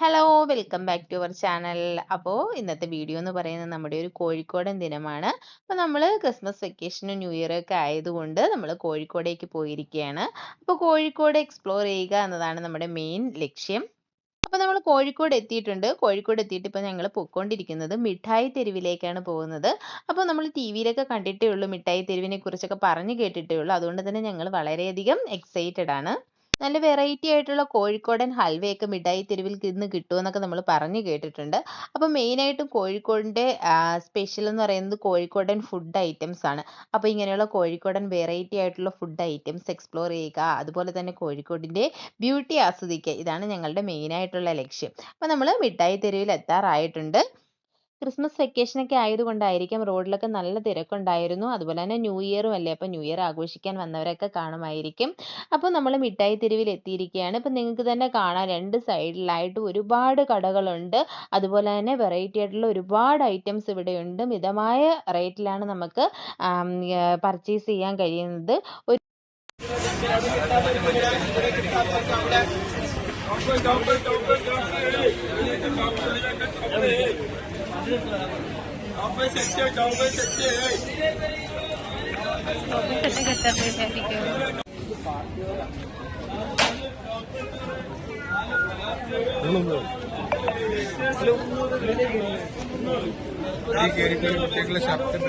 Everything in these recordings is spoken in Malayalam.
Hello welcome back to our channel അപ്പോൾ ഇന്നത്തെ വീഡിയോ എന്ന് പറയുന്നത് നമ്മുടെ ഒരു കോഴിക്കോടൻ ദിനമാണ്. അപ്പോൾ നമ്മൾ ക്രിസ്മസ് വെക്കേഷനും ന്യൂ ഇയർ ഒക്കെ ആയതുകൊണ്ട് നമ്മൾ കോഴിക്കോടേക്ക് പോയിരിക്കുകയാണ്. അപ്പോൾ കോഴിക്കോട് എക്സ്പ്ലോർ ചെയ്യുക എന്നതാണ് നമ്മുടെ മെയിൻ ലക്ഷ്യം. അപ്പോൾ നമ്മൾ കോഴിക്കോട് എത്തിയിട്ടുണ്ട്. കോഴിക്കോട് എത്തിയിട്ട് ഇപ്പോൾ ഞങ്ങൾ പൊയ്ക്കൊണ്ടിരിക്കുന്നത് മിഠായി തെരുവിലേക്കാണ് പോകുന്നത്. അപ്പോൾ നമ്മൾ ടി വിയിലൊക്കെ കണ്ടിട്ടേ ഉള്ളൂ. മിഠായി തെരുവിനെ കുറിച്ചൊക്കെ പറഞ്ഞു കേട്ടിട്ടേ ഉള്ളൂ. അതുകൊണ്ട് തന്നെ ഞങ്ങൾ വളരെയധികം എക്സൈറ്റഡ് ആണ്. നല്ല വെറൈറ്റി ആയിട്ടുള്ള കോഴിക്കോടൻ ഹൽവയൊക്കെ മിഠായി തെരുവിൽ നിന്ന് കിട്ടുമെന്നൊക്കെ നമ്മൾ പറഞ്ഞു കേട്ടിട്ടുണ്ട്. അപ്പോൾ മെയിനായിട്ടും കോഴിക്കോടിന്റെ സ്പെഷ്യൽ എന്ന് പറയുന്നത് കോഴിക്കോടൻ ഫുഡ് ഐറ്റംസ് ആണ്. അപ്പോൾ ഇങ്ങനെയുള്ള കോഴിക്കോടൻ വെറൈറ്റി ആയിട്ടുള്ള ഫുഡ് ഐറ്റംസ് എക്സ്പ്ലോർ ചെയ്യുക അതുപോലെ തന്നെ കോഴിക്കോടിന്റെ ബ്യൂട്ടി ആസ്വദിക്കുക ഇതാണ് ഞങ്ങളുടെ മെയിനായിട്ടുള്ള ലക്ഷ്യം. അപ്പോൾ നമ്മൾ മിഠായി തെരുവിൽ എത്താറായിട്ടുണ്ട്. ക്രിസ്മസ് വെക്കേഷൻ ഒക്കെ ആയതുകൊണ്ടായിരിക്കും റോഡിലൊക്കെ നല്ല തിരക്കുണ്ടായിരുന്നു. അതുപോലെ തന്നെ ന്യൂ ഇയറും അല്ലേ? അപ്പോൾ ന്യൂ ഇയർ ആഘോഷിക്കാൻ വന്നവരൊക്കെ കാണുമായിരിക്കും. അപ്പോൾ നമ്മൾ മിഠായി തെരുവിൽ എത്തിയിരിക്കുകയാണ്. ഇപ്പം നിങ്ങൾക്ക് തന്നെ കാണാം രണ്ട് സൈഡിലായിട്ട് ഒരുപാട് കടകളുണ്ട്. അതുപോലെ തന്നെ വെറൈറ്റി ആയിട്ടുള്ള ഒരുപാട് ഐറ്റംസ് ഇവിടെയുണ്ട്. മിതമായ റേറ്റിലാണ് നമുക്ക് പർച്ചേസ് ചെയ്യാൻ കഴിയുന്നത്. ഒരു Hello. കയറി കുട്ടികളുടെ കുട്ടികളെ ശബ്ദം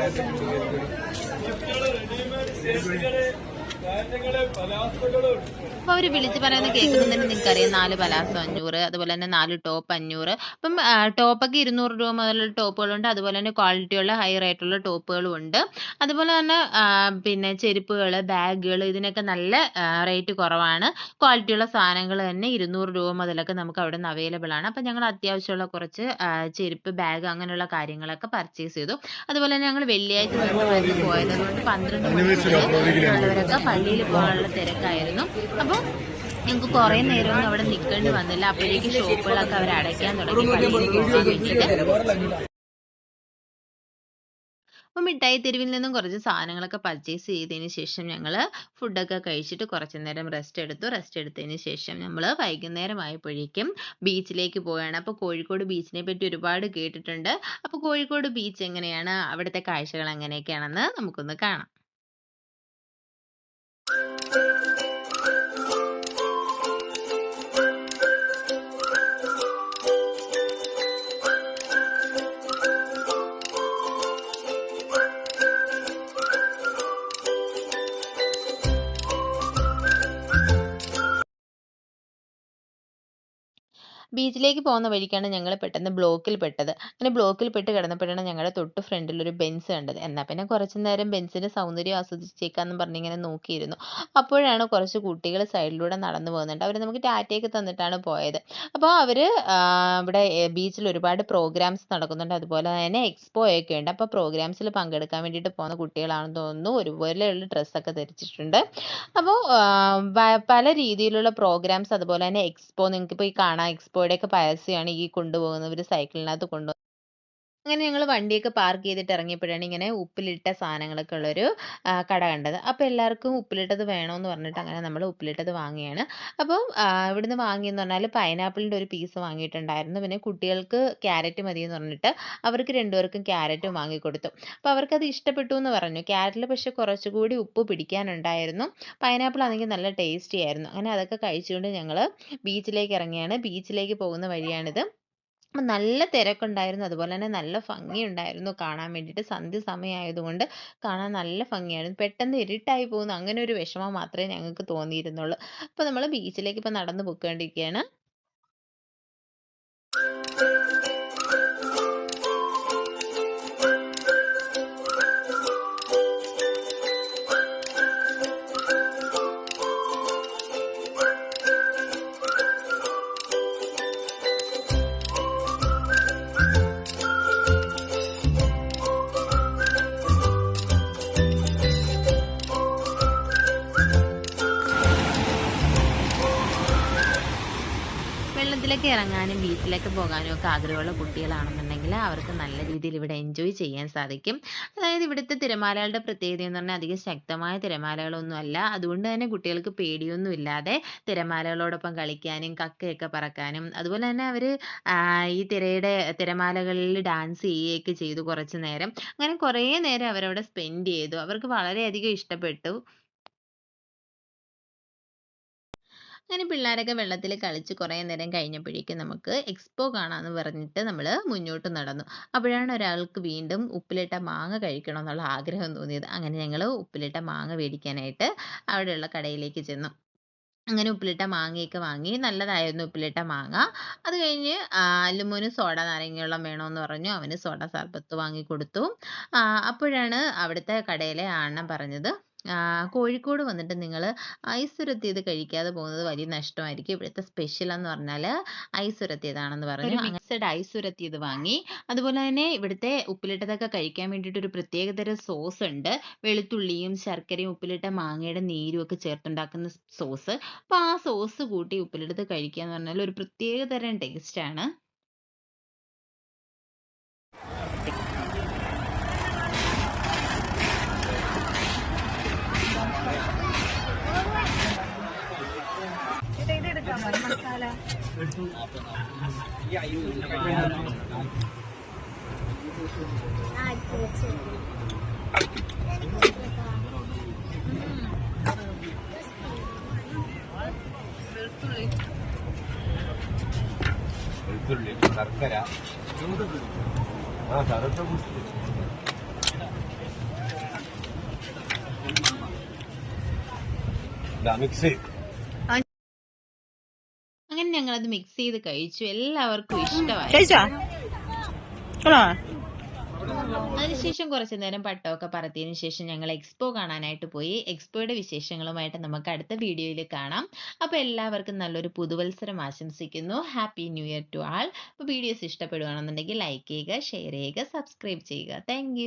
അപ്പൊ അവർ വിളിച്ചു പറയുന്നത് കേൾക്കുമ്പോൾ തന്നെ നിങ്ങൾക്കറിയാം. നാല് പലാസോ അഞ്ഞൂറ് അതുപോലെ തന്നെ നാല് ടോപ്പ് അഞ്ഞൂറ്. അപ്പം ടോപ്പൊക്കെ ഇരുന്നൂറ് രൂപ മുതലുള്ള ടോപ്പുകളുണ്ട്. അതുപോലെ തന്നെ ക്വാളിറ്റിയുള്ള ഹൈ റേറ്റുള്ള ടോപ്പുകളും ഉണ്ട്. അതുപോലെ തന്നെ പിന്നെ ചെരുപ്പുകൾ ബാഗുകൾ ഇതിനൊക്കെ നല്ല റേറ്റ് കുറവാണ്. ക്വാളിറ്റിയുള്ള സാധനങ്ങൾ തന്നെ ഇരുന്നൂറ് രൂപ മുതലൊക്കെ നമുക്ക് അവിടെ നിന്ന് അവൈലബിൾ ആണ്. അപ്പം ഞങ്ങൾ അത്യാവശ്യമുള്ള കുറച്ച് ചെരുപ്പ് ബാഗ് അങ്ങനെയുള്ള കാര്യങ്ങളൊക്കെ പർച്ചേസ് ചെയ്തു. അതുപോലെ തന്നെ ഞങ്ങൾ വെള്ളിയാഴ്ച ദിവസമായിരുന്നു പോയത്. അതുകൊണ്ട് പന്ത്രണ്ട് മണി പള്ളിയിൽ പോകാനുള്ള തിരക്കായിരുന്നു. അപ്പോൾ ഞങ്ങൾക്ക് കുറേ നേരമൊന്നും അവിടെ നിൽക്കേണ്ടി വന്നില്ല. അപ്പോഴേക്ക് ഷോപ്പുകളൊക്കെ അവർ അടയ്ക്കാൻ തുടങ്ങി. പള്ളിയിൽ പോകാൻ വേണ്ടിയിട്ട്. അപ്പോൾ മിഠായി തെരുവിൽ നിന്നും കുറച്ച് സാധനങ്ങളൊക്കെ പർച്ചേസ് ചെയ്തതിന് ശേഷം ഞങ്ങൾ ഫുഡൊക്കെ കഴിച്ചിട്ട് കുറച്ച് നേരം റെസ്റ്റ് എടുത്തു. റെസ്റ്റ് എടുത്തതിന് ശേഷം നമ്മൾ വൈകുന്നേരം ആയപ്പോഴേക്കും ബീച്ചിലേക്ക് പോവുകയാണ്. അപ്പോൾ കോഴിക്കോട് ബീച്ചിനെ പറ്റി ഒരുപാട് കേട്ടിട്ടുണ്ട്. അപ്പോൾ കോഴിക്കോട് ബീച്ച് എങ്ങനെയാണ്? അവിടുത്തെ കാഴ്ചകൾ എങ്ങനെയൊക്കെയാണെന്ന് നമുക്കൊന്ന് കാണാം. ബീച്ചിലേക്ക് പോകുന്ന വഴിക്കാണ് ഞങ്ങൾ പെട്ടെന്ന് ബ്ലോക്കിൽ പെട്ടത്. അങ്ങനെ ബ്ലോക്കിൽ പെട്ട് കിടന്നപ്പോഴാണ് ഞങ്ങളുടെ തൊട്ട് ഫ്രണ്ടിൽ ഒരു ബെൻസ് കണ്ടത്. എന്നാൽ പിന്നെ കുറച്ച് നേരം ബെൻസിന്റെ സൗന്ദര്യം ആസ്വദിച്ചേക്കാന്ന് പറഞ്ഞ് ഇങ്ങനെ നോക്കിയിരുന്നു. അപ്പോഴാണ് കുറച്ച് കുട്ടികൾ സൈഡിലൂടെ നടന്നു പോകുന്നുണ്ട്. അവർ നമുക്ക് ടാറ്റയൊക്കെ തന്നിട്ടാണ് പോയത്. അപ്പോൾ അവർ ഇവിടെ ബീച്ചിൽ ഒരുപാട് പ്രോഗ്രാംസ് നടക്കുന്നുണ്ട്. അതുപോലെ തന്നെ എക്സ്പോ ഒക്കെ ഉണ്ട്. അപ്പോൾ പ്രോഗ്രാംസിൽ പങ്കെടുക്കാൻ വേണ്ടിയിട്ട് പോകുന്ന കുട്ടികളാണെന്ന് തോന്നുന്നു. ഒരുപോലെയുള്ള ഡ്രസ്സൊക്കെ ധരിച്ചിട്ടുണ്ട്. അപ്പോൾ പല രീതിയിലുള്ള പ്രോഗ്രാംസ് അതുപോലെ തന്നെ എക്സ്പോ. നിങ്ങൾക്ക് ഈ കാണാം എക്സ്പോയുടെ ഒക്കെ പരസ്യമാണ് ഈ കൊണ്ടുപോകുന്നവർ സൈക്കിളിനകത്ത് കൊണ്ടു അങ്ങനെ ഞങ്ങൾ വണ്ടിയൊക്കെ പാർക്ക് ചെയ്തിട്ട് ഇറങ്ങിയപ്പോഴാണ് ഇങ്ങനെ ഉപ്പിലിട്ട സാധനങ്ങളൊക്കെ ഉള്ളൊരു കട കണ്ടത്. അപ്പോൾ എല്ലാവർക്കും ഉപ്പിലിട്ടത് വേണമെന്ന് പറഞ്ഞിട്ട് അങ്ങനെ നമ്മൾ ഉപ്പിലിട്ടത് വാങ്ങിയാണ് അപ്പോൾ ഇവിടുന്ന് വാങ്ങിയെന്ന് പറഞ്ഞാൽ പൈനാപ്പിളിന്റെ ഒരു പീസ് വാങ്ങിയിട്ടുണ്ടായിരുന്നു. പിന്നെ കുട്ടികൾക്ക് ക്യാരറ്റ് മതി എന്ന് പറഞ്ഞിട്ട് അവർക്ക് രണ്ടുപേർക്കും ക്യാരറ്റും വാങ്ങിക്കൊടുത്തു. അപ്പോൾ അവർക്കത് ഇഷ്ടപ്പെട്ടു എന്ന് പറഞ്ഞു. ക്യാരറ്റിൽ പക്ഷേ കുറച്ചുകൂടി ഉപ്പ് പിടിക്കാനുണ്ടായിരുന്നു. പൈനാപ്പിൾ ആണെങ്കിൽ നല്ല ടേസ്റ്റി ആയിരുന്നു. അങ്ങനെ അതൊക്കെ കഴിച്ചുകൊണ്ട് ഞങ്ങൾ ബീച്ചിലേക്ക് ഇറങ്ങിയാണ്. ബീച്ചിലേക്ക് പോകുന്ന വഴിയാണിത്. നല്ല തിരക്കുണ്ടായിരുന്നു. അതുപോലെ തന്നെ നല്ല ഭംഗിയുണ്ടായിരുന്നു കാണാൻ വേണ്ടിയിട്ട്. സന്ധ്യ സമയമായതുകൊണ്ട് കാണാൻ നല്ല ഭംഗിയായിരുന്നു. പെട്ടെന്ന് ഇരുട്ടായി പോകുന്നു. അങ്ങനെ ഒരു വിഷമം മാത്രമേ ഞങ്ങൾക്ക് തോന്നിയിരുന്നുള്ളൂ. അപ്പോൾ നമ്മൾ ബീച്ചിലേക്ക് ഇപ്പോൾ നടന്നു പോയിക്കൊണ്ടിരിക്കുകയാണ് വെള്ളത്തിൽ കടലിലൊക്കെ ഇറങ്ങാനും വീട്ടിലേക്ക് പോകാനും ഒക്കെ ആഗ്രഹമുള്ള കുട്ടികളാണെന്നുണ്ടെങ്കിൽ അവർക്ക് നല്ല രീതിയിൽ ഇവിടെ എൻജോയ് ചെയ്യാൻ സാധിക്കും. അതായത് ഇവിടുത്തെ തിരമാലകളുടെ പ്രത്യേകത എന്ന് പറഞ്ഞാൽ അധികം ശക്തമായ തിരമാലകളൊന്നും അല്ല. അതുകൊണ്ട് തന്നെ കുട്ടികൾക്ക് പേടിയൊന്നും ഇല്ലാതെ തിരമാലകളോടൊപ്പം കളിക്കാനും കക്കയൊക്കെ പറക്കാനും അതുപോലെ തന്നെ അവർ ഈ തിരയുടെ തിരമാലകളിൽ ഡാൻസ് ചെയ്യുകയൊക്കെ ചെയ്തു കുറച്ച് നേരം. അങ്ങനെ കുറേ നേരം അവരവിടെ സ്പെൻഡ് ചെയ്തു. അവർക്ക് വളരെയധികം ഇഷ്ടപ്പെട്ടു. അങ്ങനെ പിള്ളേരൊക്കെ വെള്ളത്തിൽ കളിച്ച് കുറേ നേരം കഴിഞ്ഞപ്പോഴേക്കും നമുക്ക് എക്സ്പോ കാണാമെന്ന് പറഞ്ഞിട്ട് നമ്മൾ മുന്നോട്ട് നടന്നു. അപ്പോഴാണ് ഒരാൾക്ക് വീണ്ടും ഉപ്പിലിട്ട മാങ്ങ കഴിക്കണം എന്നുള്ള ആഗ്രഹം തോന്നിയത്. അങ്ങനെ ഞങ്ങൾ ഉപ്പിലിട്ട മാങ്ങ മേടിക്കാനായിട്ട് അവിടെയുള്ള കടയിലേക്ക് ചെന്നു. അങ്ങനെ ഉപ്പിലിട്ട മാങ്ങയൊക്കെ വാങ്ങി നല്ലതായിരുന്നു ഉപ്പിലിട്ട മാങ്ങ. അത് കഴിഞ്ഞ് അല്ലുമോന് സോഡ നാരങ്ങവെള്ളം വേണമെന്ന് പറഞ്ഞു. അവന് സോഡ സർബത്ത് വാങ്ങി കൊടുത്തു. അപ്പോഴാണ് അവിടുത്തെ കടയിലെ അണ്ണൻ പറഞ്ഞത്. കോഴിക്കോട് വന്നിട്ട് നിങ്ങൾ ഐസ് ഉരത്തിയത് കഴിക്കാതെ പോകുന്നത് വലിയ നഷ്ടമായിരിക്കും. ഇവിടുത്തെ സ്പെഷ്യൽ എന്ന് പറഞ്ഞാൽ ഐസ് ഉരത്തിയതാണെന്ന് പറഞ്ഞു. മിക്സഡ് ഐസ് ഉരത്തിയത് വാങ്ങി. അതുപോലെ തന്നെ ഇവിടുത്തെ ഉപ്പിലിട്ടതൊക്കെ കഴിക്കാൻ വേണ്ടിയിട്ട് ഒരു പ്രത്യേകതരം സോസ് ഉണ്ട്. വെളുത്തുള്ളിയും ശർക്കരയും ഉപ്പിലിട്ട മാങ്ങയുടെ നീരും ഒക്കെ ചേർത്തുണ്ടാക്കുന്ന സോസ് അപ്പോൾ ആ സോസ് കൂട്ടി ഉപ്പിലിട്ടത് കഴിക്കുക എന്ന് പറഞ്ഞാൽ ഒരു പ്രത്യേകതരം ടേസ്റ്റ് ആണ് വെളുത്തുള്ളി ശർക്കര. ആ ശർക്കര മിക്സ് അങ്ങനെ ഞങ്ങൾ അത് മിക്സ് ചെയ്ത് കഴിച്ചു. എല്ലാവർക്കും ഇഷ്ടമായി. അതിനുശേഷം കുറച്ചു നേരം പട്ടമൊക്കെ പറത്തിയതിനു ശേഷം ഞങ്ങൾ എക്സ്പോ കാണാനായിട്ട് പോയി. എക്സ്പോയുടെ വിശേഷങ്ങളുമായിട്ട് നമുക്ക് അടുത്ത വീഡിയോയിൽ കാണാം. അപ്പോൾ എല്ലാവർക്കും നല്ലൊരു പുതുവത്സരം ആശംസിക്കുന്നു. Happy new year to all അപ്പോൾ വീഡിയോസ് ഇഷ്ടപ്പെടുകയാണെന്നുണ്ടെങ്കിൽ ലൈക്ക് ചെയ്യുക ഷെയർ ചെയ്യുക സബ്സ്ക്രൈബ് ചെയ്യുക. താങ്ക്